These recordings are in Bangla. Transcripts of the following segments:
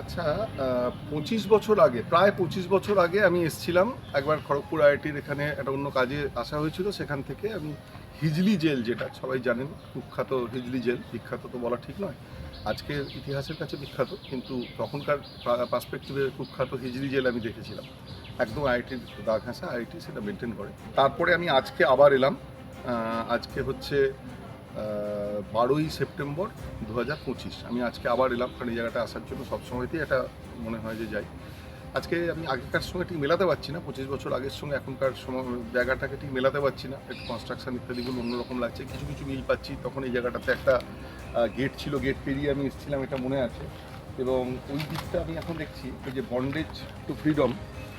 আচ্ছা পঁচিশ বছর আগে, প্রায় পঁচিশ বছর আগে আমি এসেছিলাম একবার খড়গপুর আইআইটির এখানে একটা অন্য কাজে আসা হয়েছিল, সেখান থেকে আমি হিজলি জেল যেটা সবাই জানেন, কুখ্যাত হিজলি জেল, বিখ্যাত তো বলা ঠিক নয়। আজকের ইতিহাসের কাছে বিখ্যাত, কিন্তু তখনকার পার্সপেক্টিভে কুখ্যাত হিজলি জেল আমি দেখেছিলাম। একদম আইআইটির দাগ ঘাসা, আইআইটি সেটা মেনটেন করে। তারপরে আমি আজকে আবার এলাম আজকে হচ্ছে বারোই সেপ্টেম্বর দু হাজার পঁচিশ। আমি আজকে আবার এলাম কারণ এই জায়গাটা আসার জন্য সবসময়তেই এটা মনে হয় যে যাই। আজকে আমি আগেকার সঙ্গে ঠিক মেলাতে পারছি না, পঁচিশ বছর আগের সঙ্গে এখনকার সময়, জায়গাটাকে ঠিক মেলাতে পারছি না। একটু কনস্ট্রাকশন ইত্যাদিগুলো অন্যরকম লাগছে, কিছু কিছু মিল পাচ্ছি, তখন এই জায়গাটাতে একটা গেট ছিল গেট পেরিয়ে আমি এসেছিলাম, এটা মনে আছে। এবং ওই দিকটা আমি এখন দেখছি ওই যে bondage to freedom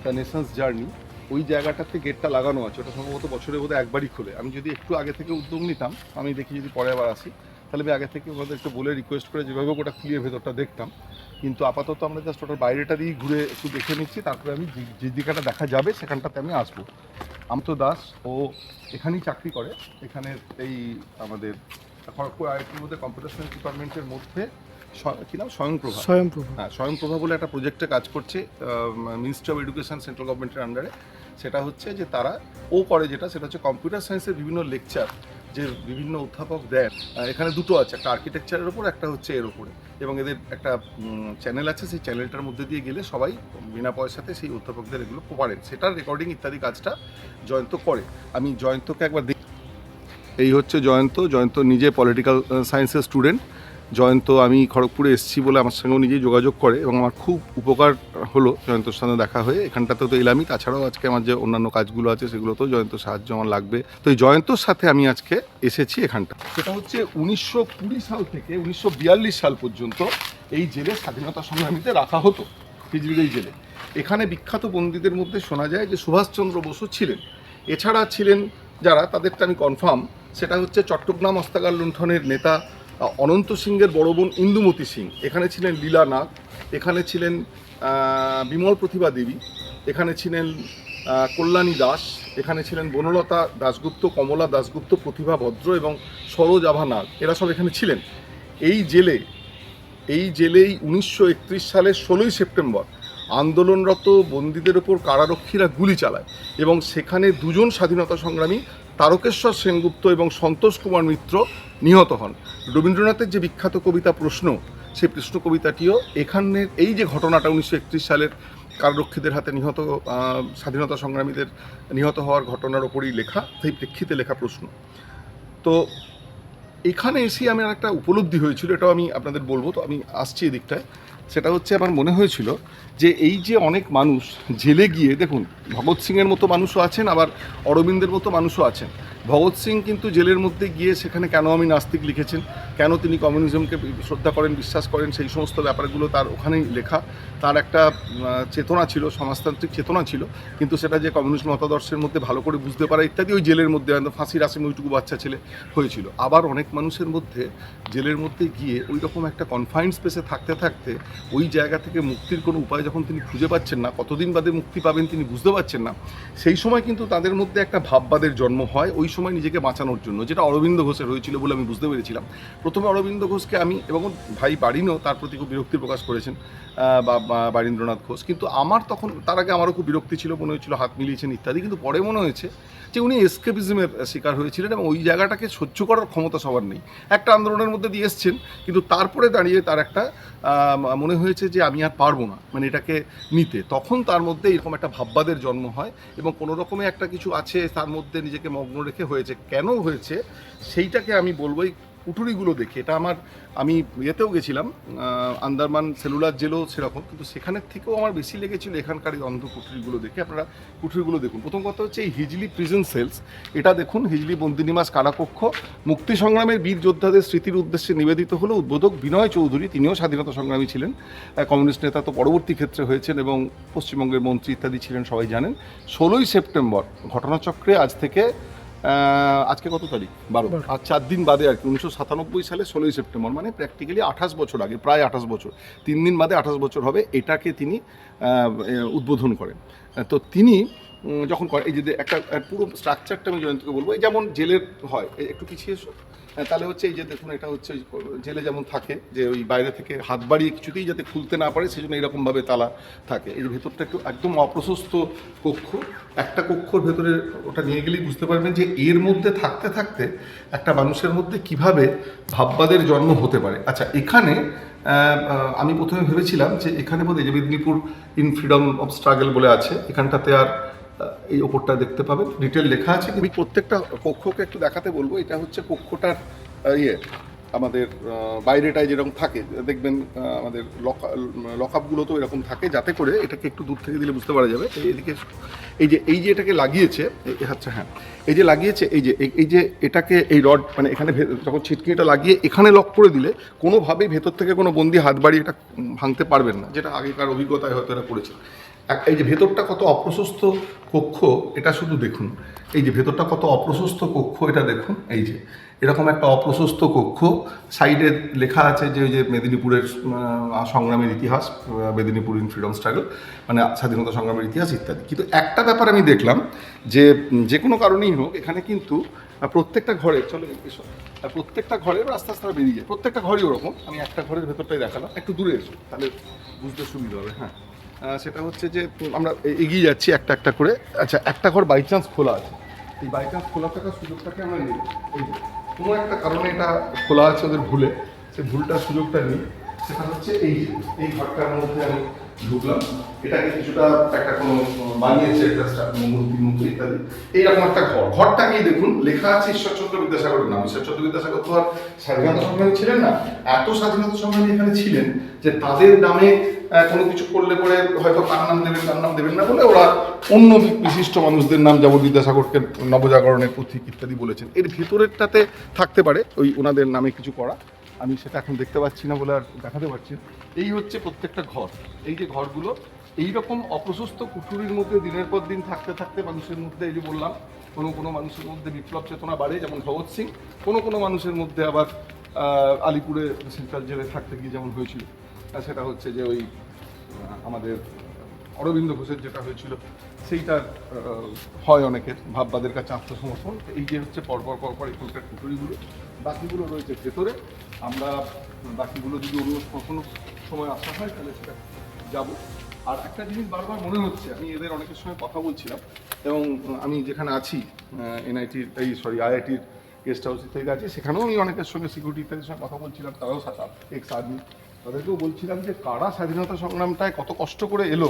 the nations journey ওই জায়গাটাতে গেটটা লাগানো আছে ওটা সম্ভবত বছরে বোধহয় একবারই খোলে। আমি যদি একটু আগে থেকে উদ্যোগ নিতাম আমি দেখি যদি পরে আবার আসি তাহলে আমি আগে থেকে ওনাদের একটু বলে রিকোয়েস্ট করে যেভাবে ওটা খুলিয়ে ভেতরটা দেখতাম। কিন্তু আপাতত আমরা জাস্ট ওটার বাইরেটা দিয়ে ঘুরে একটু দেখে নিচ্ছি তারপরে আমি যে- দিকটা দেখা যাবে সেখানটাতে আমি আসব। আমতো দাস ও এখানেই চাকরি করে এখানে এই আমাদের খড়গপুর আইআইটির মধ্যে কম্পিউটার সায়েন্স ডিপার্টমেন্টের মধ্যে কি নাম? স্বয়ংপ্রভা। স্বয়ংপ্রভা। হ্যাঁ স্বয়ংপ্রভা বলে একটা প্রজেক্টে কাজ করছে মিনিস্ট্রি অফ এডুকেশন সেন্ট্রাল গভর্নমেন্টের আন্ডারে সেটা হচ্ছে যে তারা ও করে যেটা, সেটা হচ্ছে কম্পিউটার সায়েন্সের বিভিন্ন লেকচার যে বিভিন্ন অধ্যাপক দেন। এখানে দুটো আছে, একটা আর্কিটেকচারের ওপর একটা হচ্ছে এর ওপরে এবং এদের একটা চ্যানেল আছে, সেই চ্যানেলটার মধ্যে দিয়ে গেলে সবাই বিনা পয়সাতে সেই অধ্যাপকদের এগুলো পারেন সেটার রেকর্ডিং ইত্যাদি কাজটা জয়ন্ত করে। আমি জয়ন্তকে একবার দেখি এই হচ্ছে জয়ন্ত। জয়ন্ত নিজে পলিটিক্যাল সায়েন্সের স্টুডেন্ট জয়ন্ত, আমি খড়গপুরে এসেছি বলে আমার সঙ্গেও নিজেই যোগাযোগ করে এবং আমার খুব উপকার হলো জয়ন্তর সাথে দেখা হয়ে। এখানটাতে তো এলামই। তাছাড়াও আজকে আমার যে অন্যান্য কাজগুলো আছে সেগুলোতেও জয়ন্ত সাহায্য আমার লাগবে। তো এই জয়ন্তর সাথে আমি আজকে এসেছি এখানটা। সেটা হচ্ছে উনিশশো কুড়ি সাল থেকে উনিশশো বিয়াল্লিশ সাল পর্যন্ত এই জেলে স্বাধীনতা সংগ্রামীতে রাখা হতো হিজবির এই জেলে। এখানে বিখ্যাত বন্দীদের মধ্যে শোনা যায় যে সুভাষচন্দ্র বসু ছিলেন। এছাড়া ছিলেন যারা, তাদেরটা আমি কনফার্ম সেটা হচ্ছে চট্টগ্রাম অস্তাগার লুণ্ঠনের নেতা অনন্ত সিংয়ের বড় বোন ইন্দুমতি সিং। এখানে ছিলেন লীলা নাগ এখানে ছিলেন বিমল প্রতিভা দেবী, এখানে ছিলেন কল্যাণী দাস, এখানে ছিলেন বনলতা দাশগুপ্ত, কমলা দাশগুপ্ত, প্রতিভা ভদ্র এবং সরোজাভা নাগ এরা সব এখানে ছিলেন। এই জেলে, এই জেলেই উনিশশো একত্রিশ সালের ষোলোই সেপ্টেম্বর আন্দোলনরত বন্দীদের ওপর কারারক্ষীরা গুলি চালায় এবং সেখানে দুজন স্বাধীনতা সংগ্রামী তারকেশ্বর সেনগুপ্ত এবং সন্তোষ কুমার মিত্র নিহত হন। রবীন্দ্রনাথের যে বিখ্যাত কবিতা প্রশ্ন সেই প্রশ্ন কবিতাটিও এখানের এই যে ঘটনাটা উনিশশো একত্রিশ সালের কারারক্ষীদের হাতে নিহত স্বাধীনতা সংগ্রামীদের নিহত হওয়ার ঘটনার ওপরই লেখা, সেই প্রেক্ষিতে লেখা প্রশ্ন। তো এখানে এসে আমার একটা উপলব্ধি হয়েছিল, এটাও আমি আপনাদের বলব, তো আমি আসছি এদিকটায়। সেটা হচ্ছে আমার মনে হয়েছিল যে এই যে অনেক মানুষ জেলে গিয়ে, দেখুন, ভগৎ সিংয়ের মতো মানুষও আছেন, আবার অরবিন্দের মতো মানুষও আছেন। ভগৎ সিং কিন্তু জেলের মধ্যে গিয়ে সেখানে কেন আমি নাস্তিক লিখেছেন? কেন তিনি কমিউনিজমকে শ্রদ্ধা করেন, বিশ্বাস করেন? সেই সমস্ত ব্যাপারগুলো তার ওখানেই লেখা। তার একটা চেতনা ছিল, সমাজতান্ত্রিক চেতনা ছিল। কিন্তু সেটা যে কমিউনিস্ট মতাদর্শের মধ্যে ভালো করে বুঝতে পারা, ইত্যাদি ওই জেলের মধ্যে ফাঁসির আসে ওইটুকু বাচ্চা ছেলে হয়েছিল। আবার অনেক মানুষের মধ্যে জেলের মধ্যে গিয়ে ওই রকম একটা কনফাইন্ড স্পেসে থাকতে থাকতে ওই জায়গা থেকে মুক্তির কোনো উপায় যখন তিনি খুঁজে পাচ্ছেন না, কতদিন বাদে মুক্তি পাবেন তিনি বুঝতে পারছেন না, সেই সময় কিন্তু তাদের মধ্যে একটা ভাববাদের জন্ম হয়। ওই সময় নিজেকে বাঁচানোর জন্য, যেটা অরবিন্দ ঘোষের হয়েছিল বলে আমি বুঝতে পেরেছিলাম। প্রথমে অরবিন্দ ঘোষকে আমি এবং ভাই বারিনও তার প্রতি খুব বিরক্তি প্রকাশ করেছেন বা, বারীন্দ্রনাথ ঘোষ। কিন্তু আমার তখন, তার আগে আমারও খুব বিরক্তি ছিল, মনে হয়েছিল হাত মিলিয়েছেন ইত্যাদি। কিন্তু পরে মনে হয়েছে যে উনি এসকেপিজমের শিকার হয়েছিলেন এবং ওই জায়গাটাকে সহ্য করার ক্ষমতা সবার নেই। একটা আন্দোলনের মধ্যে দিয়ে এসছেন, কিন্তু তারপরে দাঁড়িয়ে তার একটা মনে হয়েছে যে আমি আর পারব না মানে এটাকে নিতে। তখন তার মধ্যে এরকম একটা ভাববাদের জন্ম হয় এবং কোনো রকমে একটা কিছু আছে, তার মধ্যে নিজেকে মগ্ন রেখে হয়েছে। কেন হয়েছে? সেইটাকে আমি বলব কুঠুরিগুলো দেখে। এটা আমার, আমি ইয়েতেও গেছিলাম আন্দারমান সেলুলার জেলও সেরকম, কিন্তু সেখানের থেকেও আমার বেশি লেগেছিল এখানকার এই অন্ধ কুঠুরিগুলো দেখে। আপনারা কুঠুরিগুলো দেখুন। প্রথম কথা হচ্ছে এই হিজলি প্রিজন সেলস এটা দেখুন, হিজলি বন্দিনিবাস কারাকক্ষ। মুক্তি সংগ্রামের বীর যোদ্ধাদের স্মৃতির উদ্দেশ্যে নিবেদিত হলো উদ্বোধক বিনয় চৌধুরী। তিনিও স্বাধীনতা সংগ্রামী ছিলেন। কমিউনিস্ট নেতা তো পরবর্তী ক্ষেত্রে হয়েছেন এবং পশ্চিমবঙ্গের মন্ত্রী ইত্যাদি ছিলেন, সবাই জানেন। ষোলোই সেপ্টেম্বর ঘটনাচক্রে আজ থেকে আজকে কত তারিখ? বারো। আর চার দিন বাদে আর কি উনিশশো সাতানব্বই সালে ষোলোই সেপ্টেম্বর মানে প্র্যাকটিক্যালি আঠাশ বছর আগে প্রায় আঠাশ বছর। তিন দিন বাদে আঠাশ বছর হবে এটাকে তিনি উদ্বোধন করেন। তো তিনি যখন করেন এই যে একটা পুরো স্ট্রাকচারটা আমি জয়ন্তকে বলব এই যেমন জেলের হয় একটু পিছিয়ে এসো। তাহলে হচ্ছে এই যে দেখুন, এটা হচ্ছে জেলে যেমন থাকে, যে ওই বাইরে থেকে হাত বাড়িয়ে কিছুতেই যাতে খুলতে না পারে, সেজন্য এরকমভাবে তালা থাকে। এর ভেতরটা একটু একদম অপ্রশস্ত কক্ষ। একটা কক্ষর ভেতরে ওটা নিয়ে গেলেই বুঝতে পারবেন যে এর মধ্যে থাকতে থাকতে একটা মানুষের মধ্যে কীভাবে ভাববাদের জন্ম হতে পারে। আচ্ছা এখানে আমি প্রথমে ভেবেছিলাম যে এখানে বোধহয় যে Medinipur in freedom of struggle বলে আছে, এখানটাতে আর এই ওপরটা দেখতে পাবেন। ডিটেল লেখা আছে আমি প্রত্যেকটা কক্ষকে একটু দেখাতে বলব। এটা হচ্ছে কক্ষটার ইয়ে আমাদের বাইরেটায় যেরকম থাকে, দেখবেন আমাদের লক লকআপগুলো তো এরকম থাকে, যাতে করে এটাকে একটু দূর থেকে দিলে বুঝতে পারা যাবে। এদিকে, এই যে এই যে এটাকে লাগিয়েছে আচ্ছা হ্যাঁ এই যে লাগিয়েছে, এই যে, এই- যে এটাকে এই রড মানে এখানে যখন ছিটকিনিটা লাগিয়ে এখানে লক করে দিলে কোনোভাবেই ভেতর থেকে কোনো বন্দি হাত বাড়িয়ে এটা ভাঙতে পারবেন না, যেটা আগেকার অভিজ্ঞতায় হয়তো এরা করেছে এই যে ভেতরটা কত অপ্রশস্ত কক্ষ, এটা শুধু দেখুন। এই যে ভেতরটা কত অপ্রশস্ত কক্ষ, এটা দেখুন। এই যে, এরকম একটা অপ্রশস্ত কক্ষ। সাইডে লেখা আছে যে ওই যে মেদিনীপুরের সংগ্রামের ইতিহাস মেদিনীপুর ইন ফ্রিডম স্ট্রাগল মানে স্বাধীনতা সংগ্রামের ইতিহাস ইত্যাদি। কিন্তু একটা ব্যাপার আমি দেখলাম যে যে কোনো কারণেই হোক, এখানে কিন্তু প্রত্যেকটা ঘরে, চলো এসো প্রত্যেকটা ঘরে আস্তে আস্তে বেরিয়ে যায়। প্রত্যেকটা ঘরই ওরকম। আমি একটা ঘরের ভেতরটাই দেখালাম। একটু দূরে এসো, তাহলে বুঝতে সুবিধা হবে হ্যাঁ। সেটা হচ্ছে যে, আমরা এগিয়ে যাচ্ছি একটা একটা করে। আচ্ছা একটা ঘর বাই চান্স খোলা আছে। এই বাই চান্স খোলা থাকার সুযোগটাকে আমরা নিই। কোনো একটা কারণে এটা খোলা আছে ওদের ভুলে। সেই ভুলটার সুযোগটা নিই। সেটা হচ্ছে এই এই ঘরটার মধ্যে আমি ঢুকলাম। এটাকে কিছুটা একটা কোনো বানিয়েছে, একটা মূর্তি মূর্তি ইত্যাদি। এইরকম একটা ঘর। ঘরটাকেই দেখুন, লেখা আছে ঈশ্বরচন্দ্র বিদ্যাসাগরের নাম। ঈশ্বরচন্দ্র বিদ্যাসাগর তো আর স্বাধীনতা সংগ্রামী ছিলেন না। এত স্বাধীনতা সংগ্রামী এখানে ছিলেন যে তাদের নামে কোনো কিছু করলে পরে হয়তো কার নাম দেবেন কার নাম দেবেন না বলে ওরা অন্য বিশিষ্ট মানুষদের নাম, যেমন বিদ্যাসাগরকে নবজাগরণের পথিক ইত্যাদি বলেছেন। এর ভেতরেরটাতে থাকতে পারে, ওই ওনাদের নামে কিছু করা। আমি সেটা এখন দেখতে পাচ্ছি না বলে আর দেখাতে পারছি। এই হচ্ছে প্রত্যেকটা ঘর। এই যে ঘরগুলো এই রকম অপ্রশস্ত কুঠুরির মধ্যে দিনের পর দিন থাকতে থাকতে মানুষের মধ্যে এই যে বললাম, কোনো কোনো মানুষের মধ্যে বিপ্লব চেতনা বাড়ে, যেমন ভগৎ সিং, কোনো কোনো মানুষের মধ্যে আবার আলিপুরে সেন্ট্রাল জেলে থাকতে গিয়ে যেমন হয়েছিল। সেটা হচ্ছে যে ওই আমাদের অরবিন্দ ঘোষের যেটা হয়েছিল, সেইটার হয় অনেকের, ভাববাদের কাছে আত্মসমর্পণ। এই যে হচ্ছে পরপর পরপর এখানকার কুটুরিগুলো। বাকিগুলো রয়েছে ভেতরে। আমরা বাকিগুলো যদি অন্য কখনো সময় আসা হয়, তাহলে সেটা যাব। আর একটা জিনিস বারবার মনে হচ্ছে, আমি এদের অনেকের সঙ্গে কথা বলছিলাম, এবং আমি যেখানে আছি এনআইটির এই সরি আইআইটির গেস্ট হাউস থেকে আছি, সেখানেও আমি অনেকের সঙ্গে সিকিউরিটি ইত্যাদির সঙ্গে কথা বলছিলাম, তারাও এক্স আর্মি তাদেরকেও বলছিলাম যে কারা স্বাধীনতা সংগ্রামটায় কত কষ্ট করে এলো,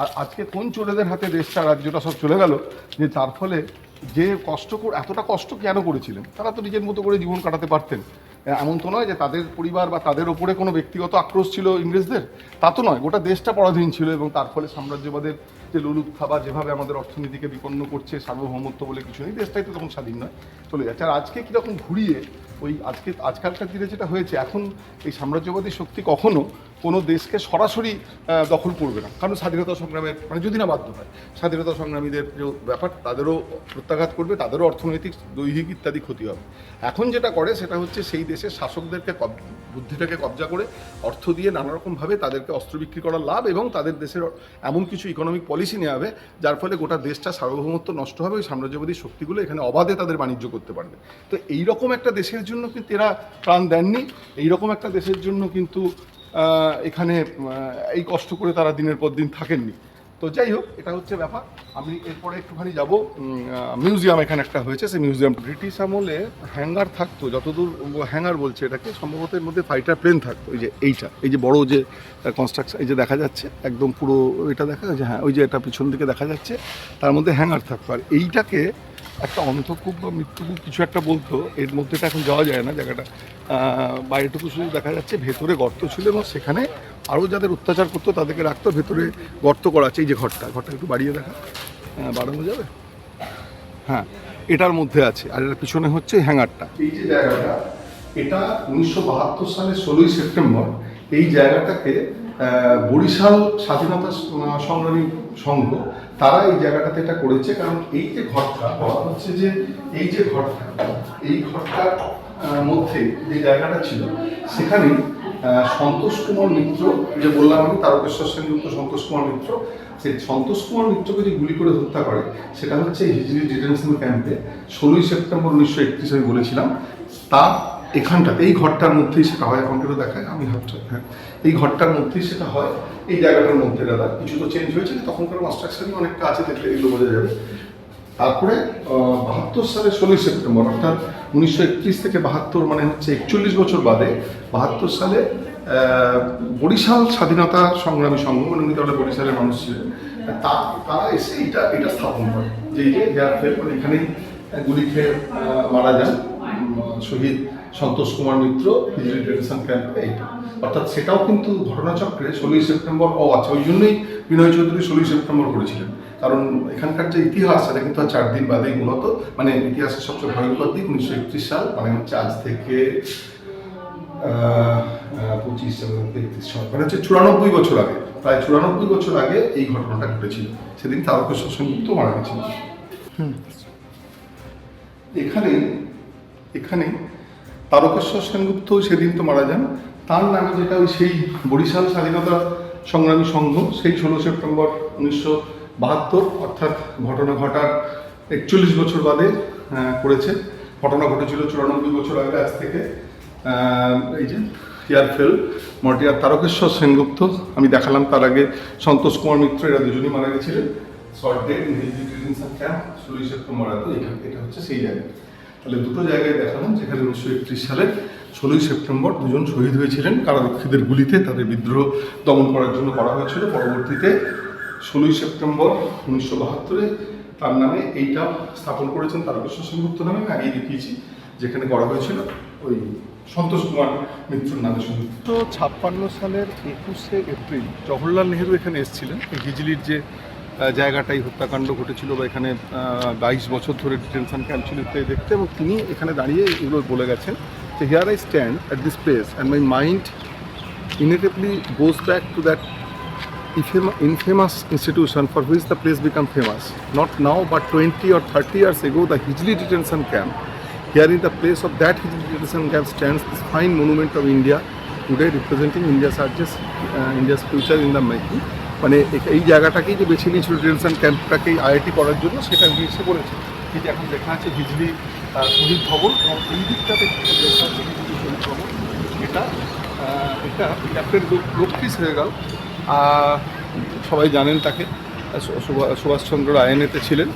আর আজকে কোন চোরেদের হাতে দেশটা, রাজ্যটা সব চলে গেল, যে তার ফলে যে কষ্ট এতটা কষ্ট কেন করেছিলেন? তারা তো নিজের মতো করে জীবন কাটাতে পারতেন। এমন তো নয় যে তাদের পরিবার বা তাদের ওপরে কোনো ব্যক্তিগত আক্রোশ ছিল ইংরেজদের? তা তো নয়, গোটা দেশটা পরাধীন ছিল এবং তার ফলে সাম্রাজ্যবাদের যে লোলুপথা বা যেভাবে আমাদের অর্থনীতিকে বিপন্ন করছে, সার্বভৌমত্ব বলে কিছু নেই, দেশটাই তো তখন স্বাধীন নয়, চলে যাচ্ছে। আর আজকে কীরকম ঘুরিয়ে ওই আজকে, আজকালকার দিনে যেটা হয়েছে, এখন এই সাম্রাজ্যবাদী শক্তি কখনো কোনো দেশকে সরাসরি দখল করবে না। কারণ স্বাধীনতা সংগ্রামের মানে যদি না বাধ্য হয়, স্বাধীনতা সংগ্রামীদের যে ব্যাপার, তাদেরও প্রত্যাঘাত করবে, তাদেরও অর্থনৈতিক, দৈহিক ইত্যাদি ক্ষতি হবে। এখন যেটা করে, সেটা হচ্ছে সেই দেশের শাসকদেরকে বুদ্ধিটাকে কবজা করে, অর্থ দিয়ে নানা রকমভাবে তাদেরকে অস্ত্র বিক্রি করার লাভ এবং তাদের দেশের এমন কিছু ইকোনমিক পলিসি নেওয়া হবে, যার ফলে গোটা দেশটা সার্বভৌমত্ব নষ্ট হবে, ওই সাম্রাজ্যবাদী শক্তিগুলো এখানে অবাধে তাদের বাণিজ্য করতে পারবে। তো এই রকম একটা দেশের জন্য কিন্তু এরা প্রাণ দেননি এই রকম একটা দেশের জন্য কিন্তু এখানে এই কষ্ট করে তারা দিনের পর দিন থাকেননি। তো যাই হোক, এটা হচ্ছে ব্যাপার। আমি এরপরে একটুখানি যাব। মিউজিয়াম এখানে একটা হয়েছে, সেই মিউজিয়াম ব্রিটিশ আমলে হ্যাঙ্গার থাকতো, যতদূর হ্যাঙ্গার বলছে এটাকে, সম্ভবত এর মধ্যে ফাইটার প্লেন থাকতো, এই যে এইটা, এই যে বড় যে কনস্ট্রাকশন এই যে দেখা যাচ্ছে, একদম পুরো এটা দেখা যাচ্ছে হ্যাঁ ওই যে এটা পিছন দিকে দেখা যাচ্ছে, তার মধ্যে হ্যাঙ্গার থাকতো। আর এইটাকে একটা অন্তকূপ বা মৃত্যুকূপ কিছু একটা বলতো এর মধ্যে তো এখন যাওয়া যায় না জায়গাটা। বাইরেটুকু শুধু দেখা যাচ্ছে ভেতরে গর্ত ছিল এবং সেখানে আরও যাদের অত্যাচার করতো তাদেরকে রাখতো ভেতরে গর্ত করা আছে এই যে ঘরটা। ঘরটা একটু বাড়িয়ে দেখা। আহ, বাড়ানো যাবে? হ্যাঁ এটার মধ্যে আছে। আর এর পিছনে হচ্ছে হ্যাঙ্গারটা। এই যে জায়গাটা এটা উনিশশো সালের ষোলোই সেপ্টেম্বর এই জায়গাটাকে বরিশাল স্বাধীনতা সংগ্রামী সংঘ, তারা এই জায়গাটাতে এটা করেছে। কারণ এই যে ঘরটা, বলা হচ্ছে যে এই যে ঘরটা, এই ঘরটার মধ্যে যে জায়গাটা ছিল, সেখানে সন্তোষ কুমার মিত্র যে বললাম আমি, তারকেশ্বর সেনযুক্ত সন্তোষ কুমার মিত্র সেই সন্তোষ কুমার মিত্রকে যে গুলি করে হত্যা করে, সেটা হচ্ছে হিজড়ি ডিটেনশন ক্যাম্পে ষোলোই সেপ্টেম্বর উনিশশো একত্রিশ আমি বলেছিলাম। তা এখানটাতে এই ঘরটার মধ্যেই সেটা হয় কেউ দেখায়, আমি হাতটা হ্যাঁ এই ঘরটার মধ্যেই সেটা হয়, এই জায়গাটার মধ্যে, দাদা, কিছু তো চেঞ্জ হয়েছে তখনকার কনস্ট্রাকশনই অনেকটা আছে, দেখলে এগুলো বোঝা যাবে। তারপরে বাহাত্তর সালে ষোলোই সেপ্টেম্বর, অর্থাৎ উনিশশো একত্রিশ থেকে বাহাত্তর মানে হচ্ছে একচল্লিশ বছর বাদে, বাহাত্তর সালে বরিশাল স্বাধীনতা সংগ্রামী সংঘ মানে উনি তাহলে বরিশালের মানুষ ছিলেন, তা, তারা এসে এটা এটা স্থাপন করে, যে এই যে এখানেই গুলি খেয়ে মারা যান শহীদ সন্তোষ কুমার মিত্র ডিটেনশন ক্যাম্পে এইটা। অর্থাৎ সেটাও কিন্তু ঘটনাচক্রে ষোলোই সেপ্টেম্বর ও আচ্ছা ওই জন্যই বিনয় চৌধুরী ষোলোই সেপ্টেম্বর করেছিলেন। কারণ এখানকার যে ইতিহাস সেটা কিন্তু চার দিন বাদেই মূলত মানে ইতিহাসের সবচেয়ে ভয়ঙ্কর দিক উনিশশো একত্রিশ সাল মানে হচ্ছে আজ থেকে পঁচিশ তেত্রিশ সাল মানে হচ্ছে চুরানব্বই বছর আগে প্রায় চুরানব্বই বছর আগে এই ঘটনাটা ঘটেছিল। সেদিন তারকেশ্বর সংযুক্ত মারা গেছিল। এখানে এখানে তারকেশ্বর সেনগুপ্ত সেদিন তো মারা যান। তার নামে যেটা ওই সেই বরিশাল স্বাধীনতা সংগ্রামী সংঘ, সেই ষোলো সেপ্টেম্বর উনিশশো বাহাত্তর, অর্থাৎ ঘটনা ঘটার একচল্লিশ বছর বাদে করেছে। ঘটনা ঘটেছিল চুরানব্বই বছর আগে, আজ থেকে এই যে হেয়ারফেল মর্টিয়ার তারকেশ্বর সেনগুপ্ত, আমি দেখালাম তার আগে সন্তোষ কুমার মিত্র, এরা দুজনই মারা গেছিলেন। শর্ট ডেট ষোলোই সেপ্টেম্বর এটা হচ্ছে সেই জায়গা। তাহলে দুটো জায়গায় দেখালাম যেখানে উনিশশো একত্রিশ সালে ষোলোই সেপ্টেম্বর দুজন শহীদ হয়েছিলেন। কারারক্ষীদের গুলিতে তাদের বিদ্রোহ দমন করার জন্য করা হয়েছিল। পরবর্তীতে ষোলোই সেপ্টেম্বর উনিশশো বাহাত্তরে তার নামে এইটা স্থাপন করেছেন তারকেশ্বর সেনগুপ্ত নামে, আমি আগেই দেখিয়েছি, যেখানে করা হয়েছিল ওই সন্তোষ কুমার মিত্রর নামে উনিশশো ছাপ্পান্ন সালের একুশে এপ্রিল জওহরলাল নেহেরু এখানে এসেছিলেন। হিজলির যে জায়গাটাই হত্যাকাণ্ড ঘটেছিল বা এখানে বাইশ বছর ধরে ডিটেনশন ক্যাম্প ছিল ইত্যাদি দেখতে, এবং তিনি এখানে দাঁড়িয়ে এগুলো বলে গেছেন যে here I stand at this place and my mind inevitably goes back to that infamous institution for which the place become famous not now but twenty or thirty years ago the Hijli detention camp here in the place of that Hijli detention camp stands this fine monument of India today representing India surges India's future in the making মানে এই জায়গাটাকেই যে বেছে নিয়েছিল ডিটেনশন ক্যাম্পটাকেই আইআইটি করার জন্য সেটা উনি এসে বলেছে। কিন্তু এখন লেখা আছে হিজলি শহীদ ভবন এবং এই দিকটাতে এটা এটা ক্যাপ্টেন লক্ষ্মী সেহগাল। আহ, সবাই জানেন তাকে। সুভাষচন্দ্র আইএনএতে ছিলেন।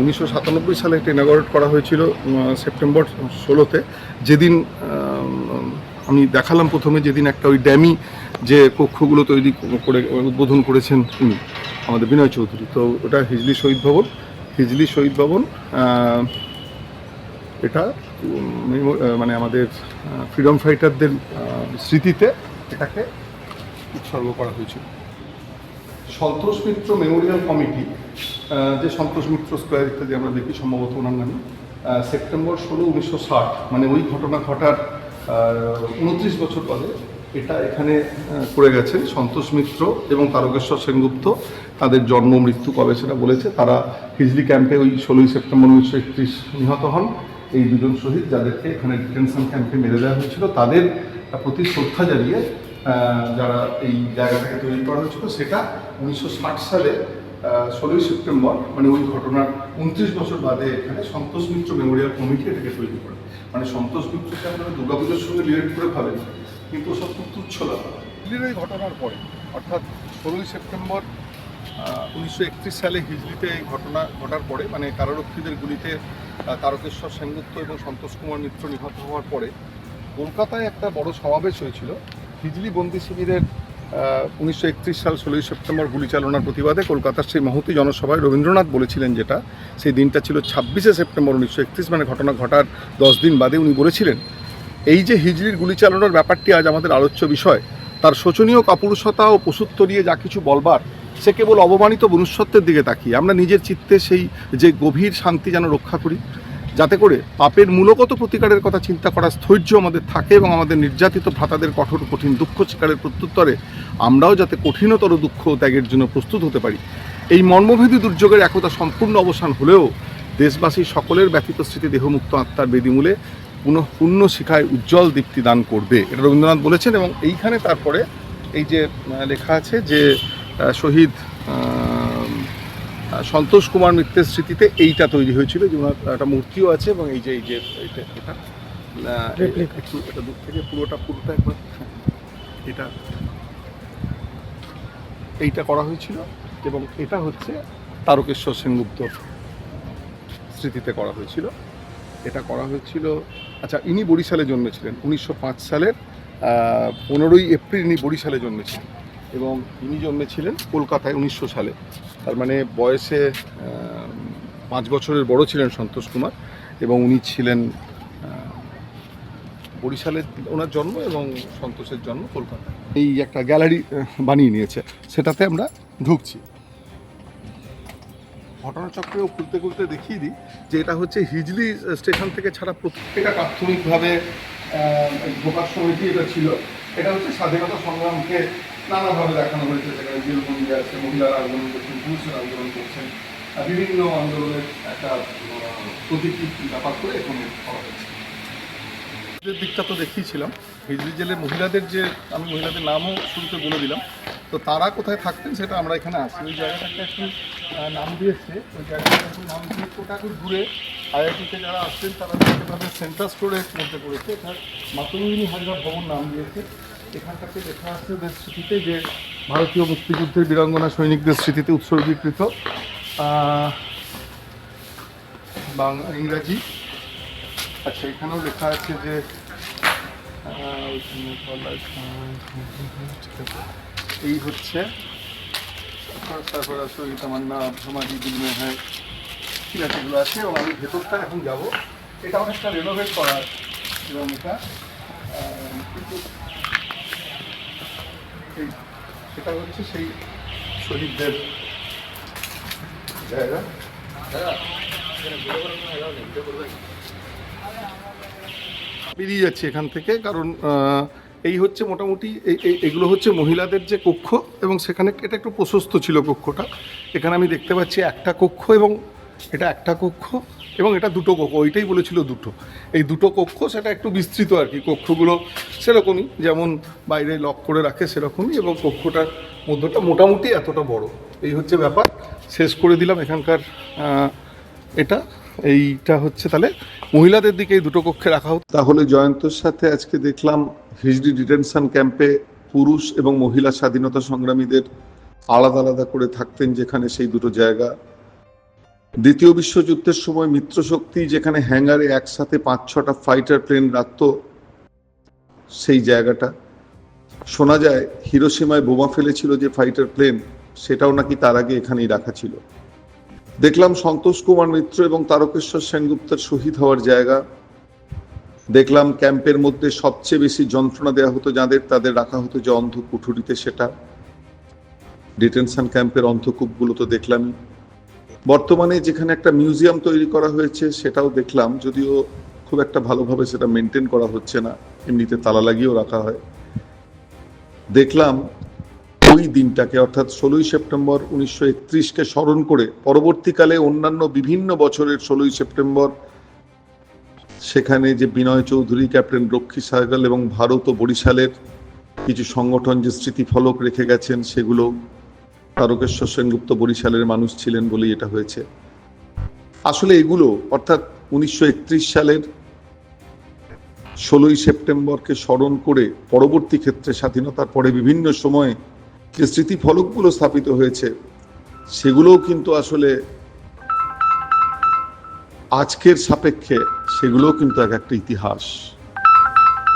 উনিশশো সাতানব্বই সালে এটা ইনাগরেট করা হয়েছিল সেপ্টেম্বর ষোলোতে। যেদিন আমি দেখালাম প্রথমে যেদিন একটা ওই ড্যামি যে কক্ষগুলো তৈরি করে, উদ্বোধন করেছেন উনি আমাদের বিনয় চৌধুরী। তো ওটা হিজলি শহীদ ভবন। হিজলি শহীদ ভবন এটা মানে আমাদের ফ্রিডম ফাইটারদের স্মৃতিতে এটাকে উৎসর্গ করা হয়েছিল। সন্তোষ মিত্র মেমোরিয়াল কমিটি যে সন্তোষ মিত্র স্কোয়ার ইত্যাদি আমরা দেখি সম্ভবত ওনার নামে সেপ্টেম্বর ষোলো, উনিশশো ষাট মানে ওই ঘটনা ঘটার উনত্রিশ বছর পরে এটা এখানে করে গেছেন সন্তোষ মিত্র এবং তারকেশ্বর সেনগুপ্ত তাদের জন্ম, মৃত্যু কবে সেটা বলেছে, তারা হিজলি ক্যাম্পে ওই ষোলোই সেপ্টেম্বর উনিশশো একত্রিশ নিহত হন। এই দুজন শহীদ যাদেরকে এখানে ডিটেনশন ক্যাম্পে মেরে দেওয়া হয়েছিল, তাদের প্রতি শ্রদ্ধা জানিয়ে যারা এই জায়গাটাকে তৈরি করা হয়েছিল, সেটা উনিশশো ষাট সালে ষোলোই সেপ্টেম্বর মানে ওই ঘটনার উনত্রিশ বছর বাদে এখানে সন্তোষ মিত্র মেমোরিয়াল কমিটি এটাকে তৈরি করে। মানে সন্তোষ মিত্রকে আপনারা দুর্গাপুজোর সঙ্গে রিলেট করে ভাবেন, কিন্তু সব খুব তুচ্ছ ব্যাপার ওই ঘটনার পরে, অর্থাৎ ষোলোই সেপ্টেম্বর উনিশশো একত্রিশ সালে হিজলিতে এই ঘটনা ঘটার পরে মানে কারারক্ষীদের গুলিতে তারকেশ্বর সেনগুপ্ত এবং সন্তোষ কুমার মিত্র নিহত হওয়ার পরে, কলকাতায় একটা বড় সমাবেশ হয়েছিল। হিজলি বন্দি শিবিরের উনিশশো একত্রিশ সাল ষোলোই সেপ্টেম্বর গুলি চালনার প্রতিবাদে কলকাতার সেই মহতী জনসভায় রবীন্দ্রনাথ বলেছিলেন যেটা। সেই দিনটা ছিল ছাব্বিশে সেপ্টেম্বর উনিশশো একত্রিশ মানে ঘটনা ঘটার দশ দিন বাদে উনি বলেছিলেন, এই যে হিজলির গুলি চালানোর ব্যাপারটি আজ আমাদের আলোচ্য বিষয়। তার শোচনীয় কাপুরুষতা ও পশুত্ব নিয়ে যা কিছু বলবার, সে কেবল অবমানিত মনুষ্যত্বের দিকে তাকিয়ে। আমরা নিজের চিত্তে সেই যে গভীর শান্তি যেন রক্ষা করি যাতে করে পাপের মূলগত প্রতিকারের কথা চিন্তা করার স্থৈর্য আমাদের থাকে এবং আমাদের নির্যাতিত ভ্রাতাদের কঠোর কঠিন দুঃখ শিকারের প্রত্যুত্তরে আমরাও যাতে কঠিনতর দুঃখ ত্যাগের জন্য প্রস্তুত হতে পারি। এই মর্মভেদী দুর্যোগের একতা সম্পূর্ণ অবসান হলেও দেশবাসী সকলের ব্যথিত স্মৃতি, দেহমুক্ত আত্মার বেদিমূলে পুনঃ পূর্ণ শিখায় উজ্জ্বল দীপ্তি দান করবে। এটা রবীন্দ্রনাথ বলেছেন এবং এইখানে তারপরে এই যে লেখা আছে যে শহীদ সন্তোষ কুমার মিত্রের স্মৃতিতে এইটা তৈরি হয়েছিল যে ওনার একটা মূর্তিও আছে এবং এই যে এই যে এটা. একটু এটা দূর থেকে পুরোটা পুরোটা একবার এটা এইটা করা হয়েছিল এবং এটা হচ্ছে তারকেশ্বর সেনগুপ্ত স্মৃতিতে করা হয়েছিল এটা করা হয়েছিল আচ্ছা ইনি বরিশালে জন্মেছিলেন উনিশশো পাঁচ সালের পনেরোই এপ্রিল ইনি বরিশালে জন্মেছিলেন এবং ইনি জন্মেছিলেন কলকাতায় উনিশশো সালে তার মানে বয়সে পাঁচ বছরের বড় ছিলেন সন্তোষ কুমার এবং উনি ছিলেন আহ, বরিশালে ওনার জন্ম এবং সন্তোষের জন্ম কলকাতায়। এই একটা গ্যালারি বানিয়ে নিয়েছে। সেটাতে আমরা ঢুকছি। ঘটনাচক্রেও খুলতে খুলতে দেখিয়ে দিই যে এটা হচ্ছে হিজলি স্টেশন থেকে ছাড়া প্রত্যেক- এটা প্রাথমিকভাবে ঢোকার সমিতি এটা ছিল। এটা হচ্ছে স্বাধীনতা সংগ্রামকে নানাভাবে দেখানো হয়েছে সেখানে জেলবন্দি আছে মহিলারা আন্দোলন করছেন পুরুষেরা আন্দোলন করছেন। বিভিন্ন আন্দোলনের একটা আহ, প্রতীকী ব্যাপার করে এখানে করা হয়েছে। দিকটা তো দেখিয়েছিলাম হিজলি জেলের মহিলাদের যে আমি মহিলাদের নামও শুরুতে বলে দিলাম তো তারা কোথায় থাকতেন সেটা আমরা এখানে আসি। ওই জায়গাটাকে একটু নাম দিয়েছে। ওই জায়গাটা একটু নাম দিয়ে একটু ঘুরে আইআইটিতে যারা আসছেন তারা সেভাবে সেন্টার স্টোরের মধ্যে পড়েছে। এটা মাতঙ্গিনী হাজরা ভবন নাম দিয়েছে। এখানটাতে লেখা আছে ওদের স্মৃতিতে যে ভারতীয় মুক্তিযুদ্ধের বীরাঙ্গনা সৈনিকদের স্মৃতিতে উৎসর্গীকৃত বাংলা ইংরাজি আচ্ছা এখানেও লেখা আছে যে। এই হচ্ছে, তারপর আসলে তামান্না সমাধি দিল মে হয় ঠিক আছে এগুলো আছে, এবং আমি ভেতরটা এখন যাব এটা অনেকটা রেনোভেট করার, এবং এটা এই এটা হচ্ছে সেই শহীদদের জায়গা। বেরিয়ে যাচ্ছি এখান থেকে, কারণ এই হচ্ছে মোটামুটি এগুলো হচ্ছে মহিলাদের যে কক্ষ, এবং সেখানে এটা একটু প্রশস্ত ছিল কক্ষটা। এখানে আমি দেখতে পাচ্ছি একটা কক্ষ এবং এটা একটা কক্ষ। এবং এটা দুটো কক্ষ, ওইটাই বলেছিল দুটো। এই দুটো কক্ষ সেটা একটু বিস্তৃত আর কি, কক্ষগুলো সেরকমই, যেমন বাইরে লক করে রাখে সেরকমই, এবং কক্ষটার মধ্যটা মোটামুটি এতটা বড়। এই হচ্ছে ব্যাপার, শেষ করে দিলাম এখানকার এটা। এইটা হচ্ছে তাহলে মহিলাদের দিকে এই দুটো কক্ষে রাখা হতো। তাহলে জয়ন্তর সাথে আজকে দেখলাম হিজড়ি ডিটেনশন ক্যাম্পে পুরুষ এবং মহিলা স্বাধীনতা সংগ্রামীদের আলাদা আলাদা করে থাকতেন, যেখানে সেই দুটো জায়গা। দ্বিতীয় বিশ্বযুদ্ধের সময় মিত্রশক্তি যেখানে হ্যাঙ্গারে একসাথে পাঁচ, ছটা ফাইটার প্লেন রাখত, সেই জায়গাটা। শোনা যায় হিরোসীমায় বোমা ফেলেছিল যে ফাইটার প্লেন, সেটাও নাকি তার আগে এখানেই রাখা ছিল। দেখলাম সন্তোষ কুমার মিত্র এবং তারকেশ্বর সেনগুপ্তের শহীদ হওয়ার জায়গা। দেখলাম ক্যাম্পের মধ্যে সবচেয়ে বেশি যন্ত্রণা দেওয়া হতো যাদের, তাদের রাখা হতো যে অন্ধ কুঠুরিতে সেটা। ডিটেনশন ক্যাম্পের অন্ধকূপগুলো তো দেখলামই। বর্তমানে যেখানে একটা মিউজিয়াম তৈরি করা হয়েছে, সেটাও দেখলাম, যদিও খুব একটা ভালোভাবে সেটা মেনটেন করা হচ্ছে না। এমনিতে তালা লাগিয়েও রাখা হয়। দেখলাম ওই দিনটাকে, অর্থাৎ ষোলোই সেপ্টেম্বর উনিশশো একত্রিশকে স্মরণ করে, পরবর্তীকালে অন্যান্য বিভিন্ন বছরের ষোলোই সেপ্টেম্বর, সেখানে যে বিনয় চৌধুরী, ক্যাপ্টেন রক্ষী সাহগাল এবং ভারত ও বরিশালের কিছু সংগঠন যে স্মৃতিফলক রেখে গেছেন, সেগুলো তারকেশ্বর সেনগুপ্ত বরিশালের মানুষ ছিলেন বলেই এটা হয়েছে। আসলে এগুলো, অর্থাৎ উনিশশো একত্রিশ সালের ষোলোই সেপ্টেম্বরকে স্মরণ করে পরবর্তী ক্ষেত্রে স্বাধীনতার পরে বিভিন্ন সময়ে যে স্মৃতিফলকগুলো স্থাপিত হয়েছে, সেগুলোও কিন্তু আসলে আজকের সাপেক্ষে সেগুলোও কিন্তু এক একটা ইতিহাস।